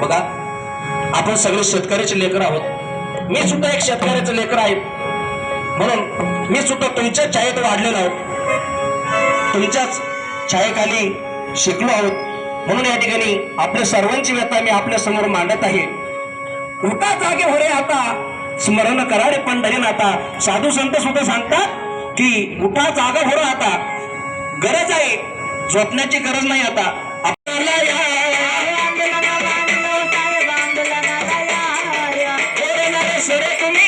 बघा आपण सगळे शेतकऱ्याचे लेकर आहोत. मी सुद्धा एक शेतकऱ्याचं लेकर आहे. म्हणून मी सुद्धा तुमच्याच छायेत वाढलेलो आहोत. तुमच्याच छायेखाली शिकलो आहोत. म्हणून या ठिकाणी आपल्या सर्वांची व्यथा मी आपल्यासमोर मांडत आहे. उठा जागे हो रे आता. स्मरण करा रे पंढरीन आता. साधू संत सुद्धा सांगतात की उठा जागा हो आता. गरज आहे. झोपण्याची गरज नाही आता. Sarah and